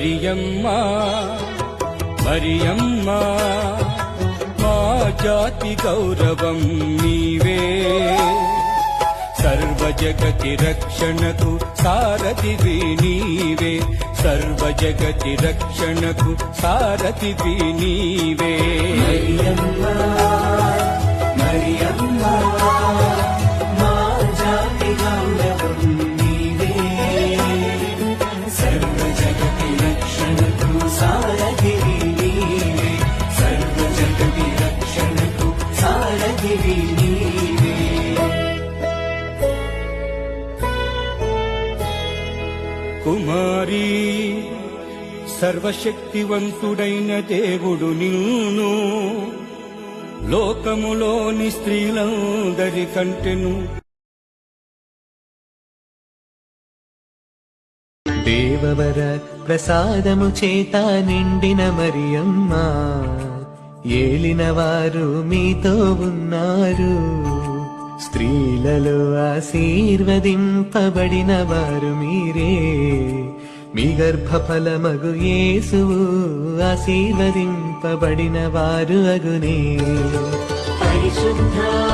మరియమ్మ మరియమ్మ మా జాతి గౌరవం నీవే. సర్వ జగతి రక్షణకు సారథి సారథివి సర్వ జగతి రక్షణకు సారథి నీవే. మరియమ్మ మరియమ్మ. సర్వశక్తివంతుడైన దేవుడు నిన్ను. లోకములోని స్త్రీలందరి కంటెను. దేవవర ప్రసాదము చేత నిండిన మరియమ్మ ఏలిన వారు మీతో ఉన్నారు. స్త్రీలలో ఆశీర్వదింపబడిన వారు మీరే. మీ గర్భ ఫలమగు యేసువు ఆశీర్వదింపబడిన వారు అగునే. పరిశుద్ధ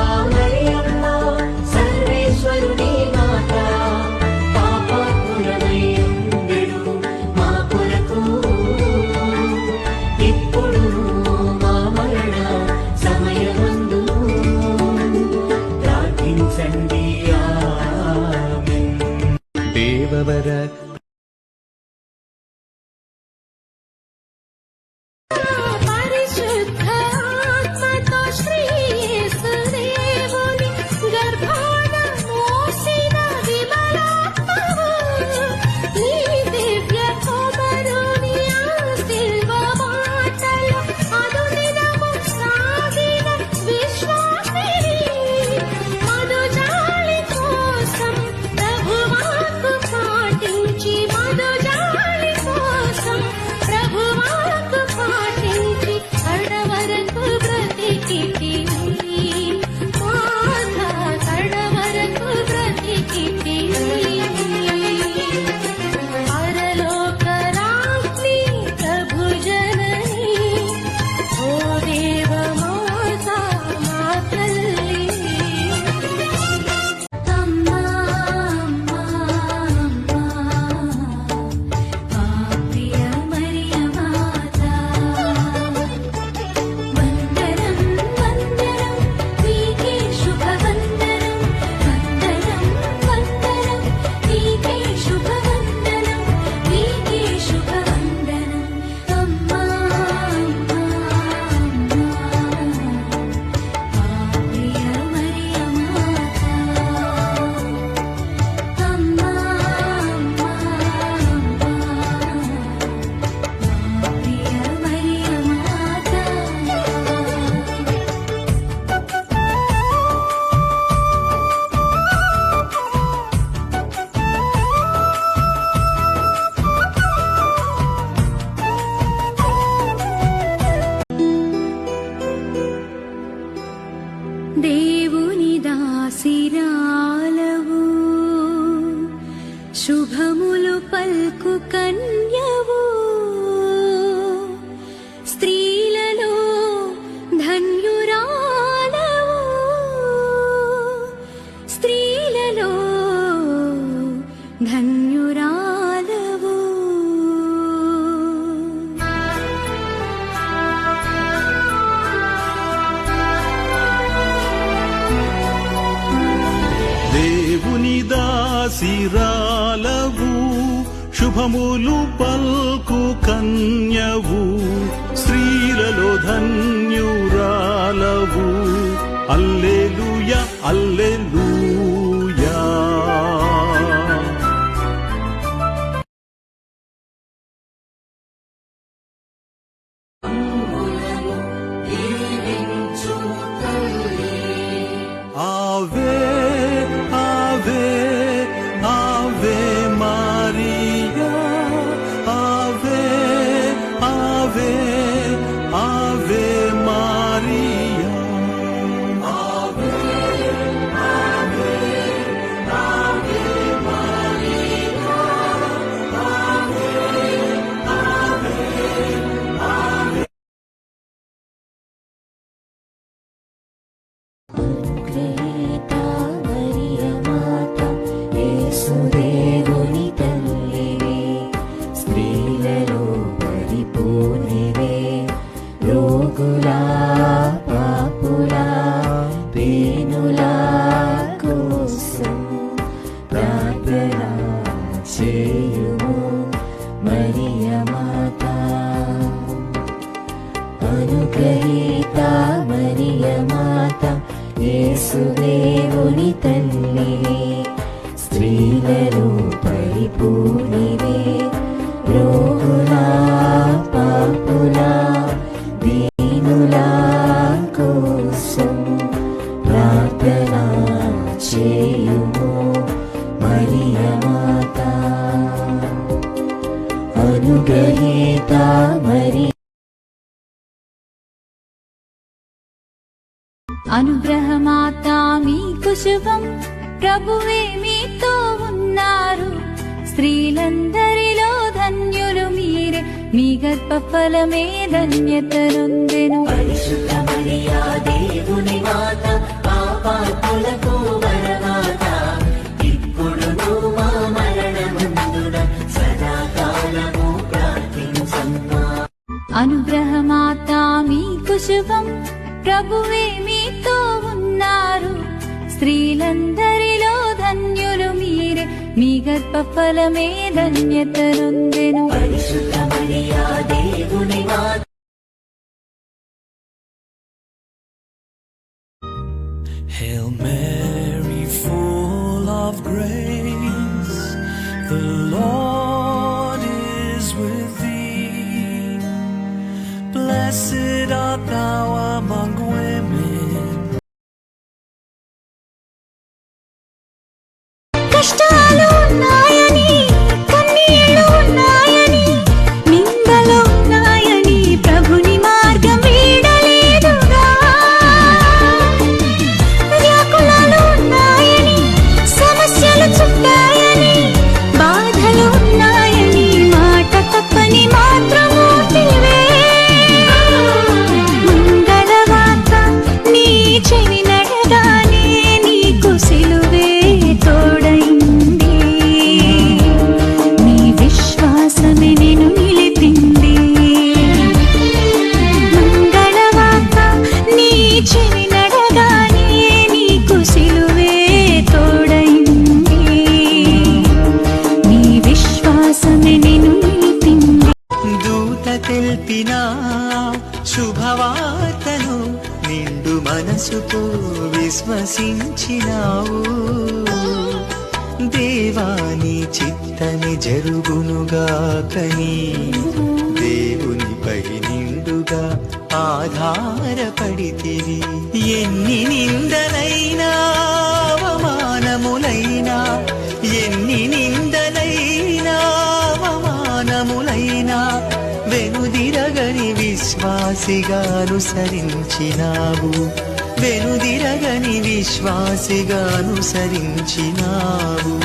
tell you. శోధనుందెను పరిశుద్ధ మరియా దేవుని మాత పాపాత్ములకు వరమాత. ఇప్పుడు మా మరణముందున సదాకాలము ప్రార్థించమ్మా. అనుగ్రహమాత మీకు శుభం. ప్రభువే మీతో ఉన్నారు. స్త్రీలందరిలో ధన్యులు మీరే. మీ గర్భఫలమే ధన్యత నొందెను పరిశుద్ధ మరియా దేవుని మాత మనసుతో విశ్వసించినావు. దేవాని చిత్తని జరుగునుగా కని దేవుని పై నిండుగా ఆధారపడితివి. ఎన్ని నిందలైనా అవమానములైనా ఎన్ని నిందలైనా అవమానములైనా వెనుదిరగని విశ్వాసిగా అనుసరించినావు. వెనుదిరగని విశ్వాసిగా అనుసరించినావు.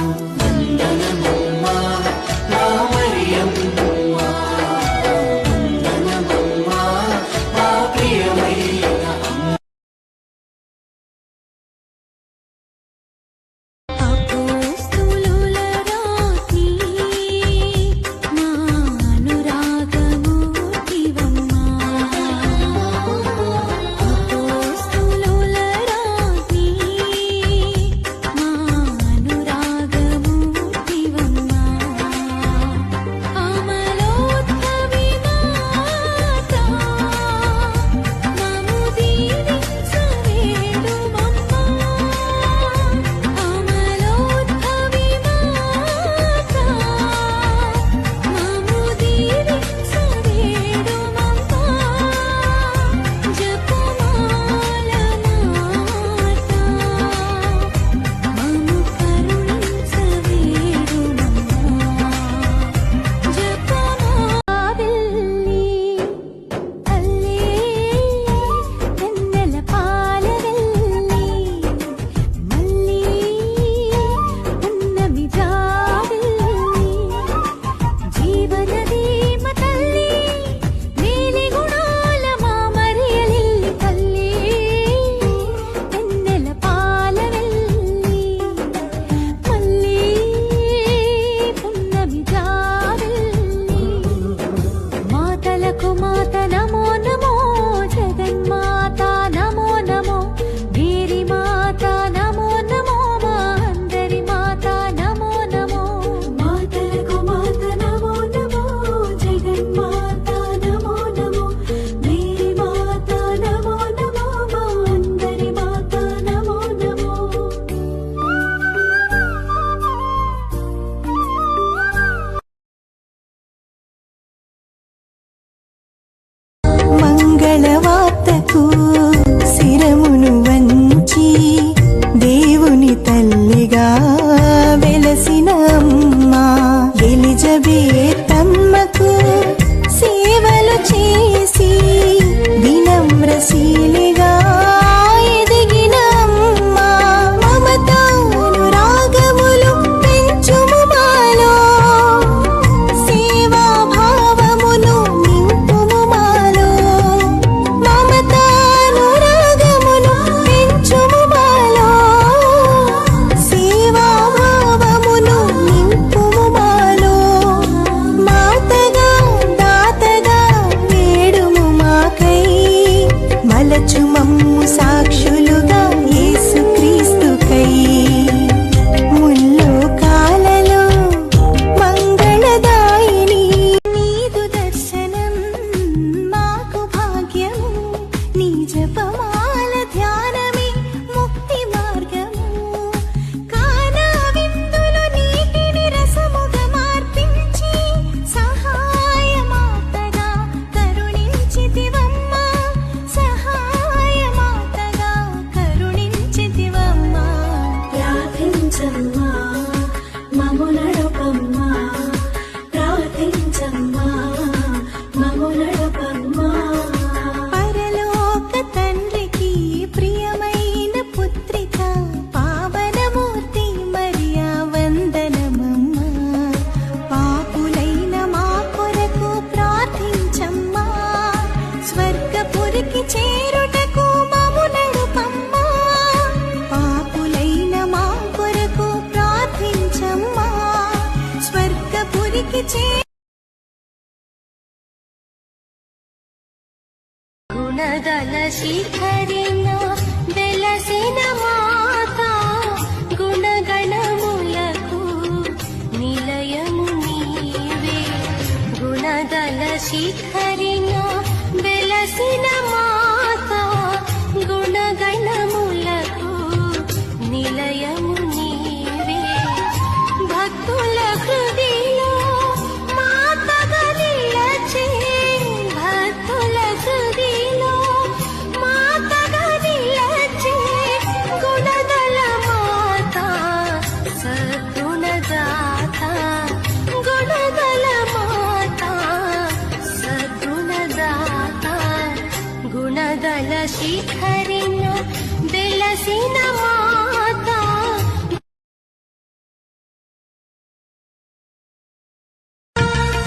ठीक हरे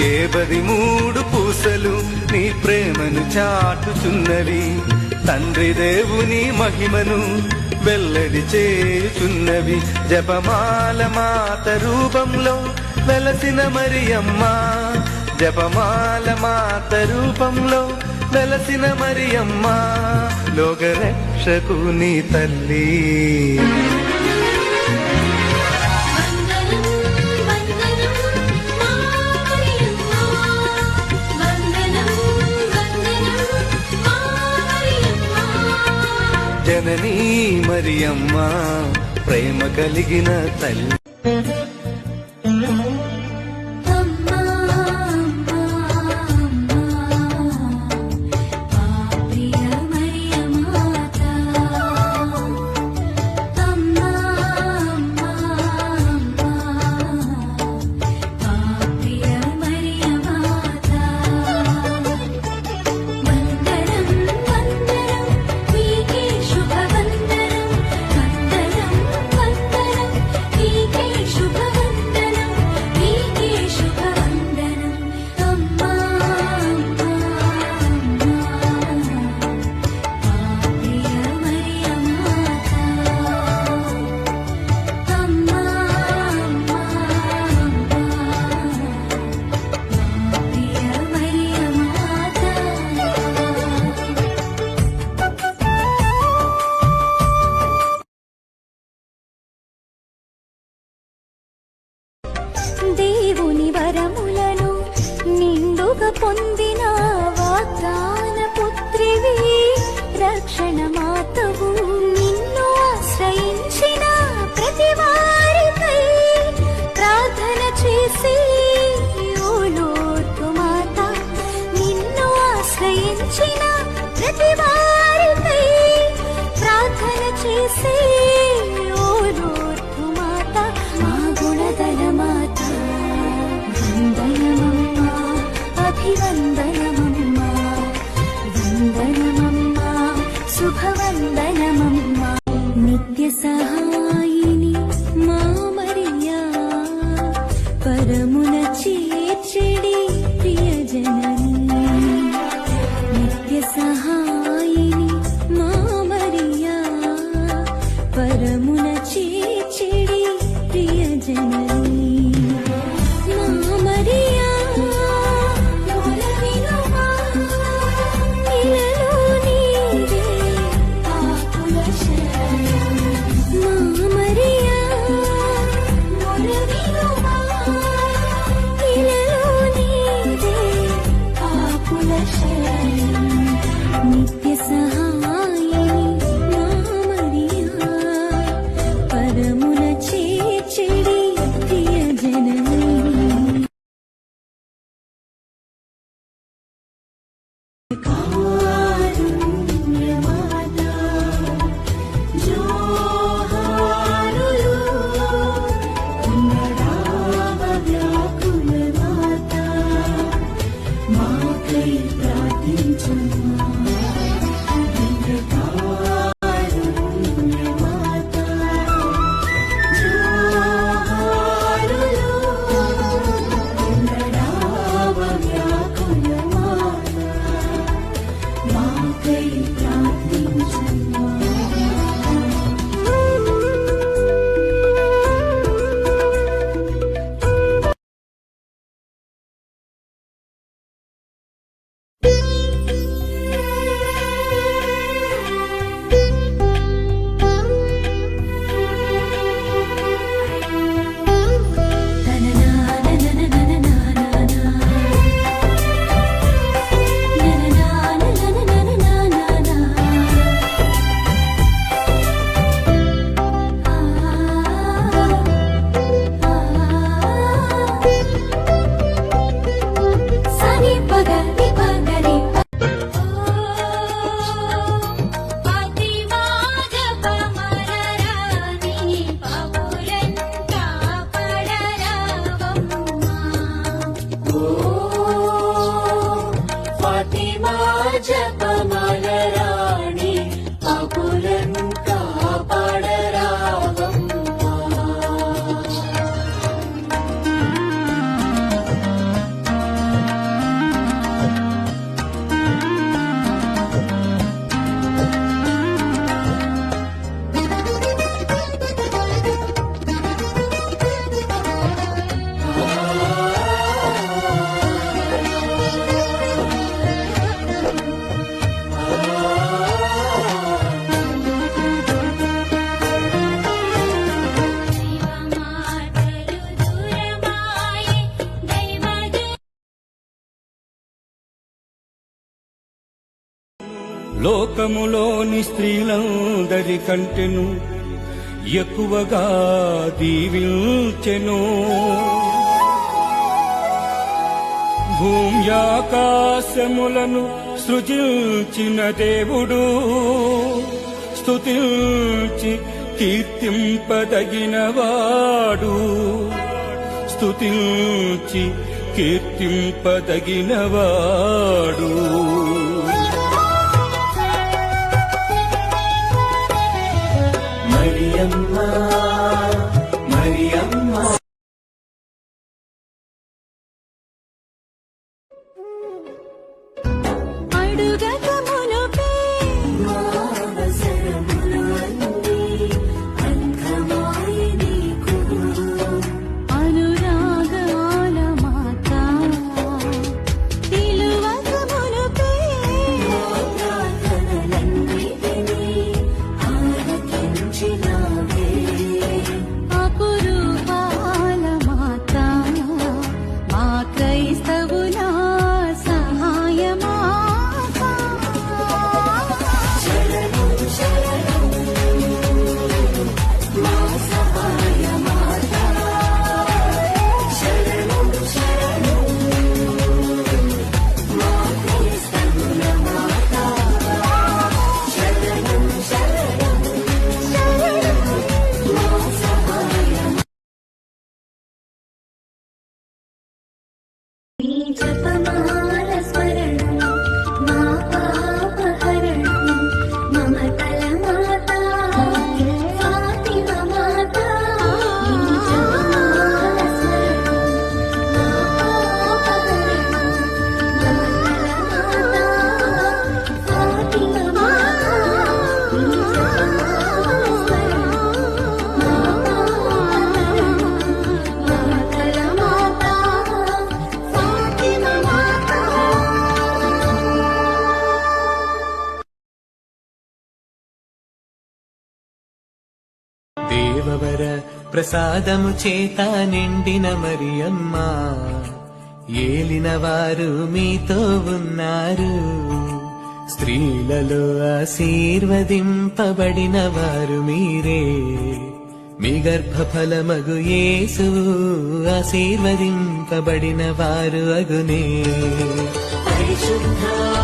దేవది మూడు పూసలు నీ ప్రేమను చాటుచున్నవి. తండ్రి దేవుని మహిమను వెల్లడి చేయుచున్నవి. జపమాల మాత రూపంలో వెలసిన మరియమ్మ. జపమాల మాత రూపంలో వెలసిన మరియమ్మ. లోకరక్షకు నీ తల్లి. జననీ మరియమ్మ ప్రేమ కలిగిన తల్లి. కలుగ పొందిన వాగ్దాన పుత్రివి రక్షణ మాతవు. లోకములోని స్త్రీలందరి కంటెను ఎక్కువగా దీవించెను. భూమ్యాకాశములను సృజించిన దేవుడు స్తుతించి కీర్తింపదగినవాడు. స్తుతించి కీర్తింపదగినవాడు. ప్రసాదము చేత నిండిన మరియమ్మ. ఏలిన వారు మీతో ఉన్నారు. స్త్రీలలో ఆశీర్వదింపబడిన వారు మీరే. మీ గర్భఫలమగు యేసు ఆశీర్వదింపబడిన వారు అగునే. పరిశుద్ధ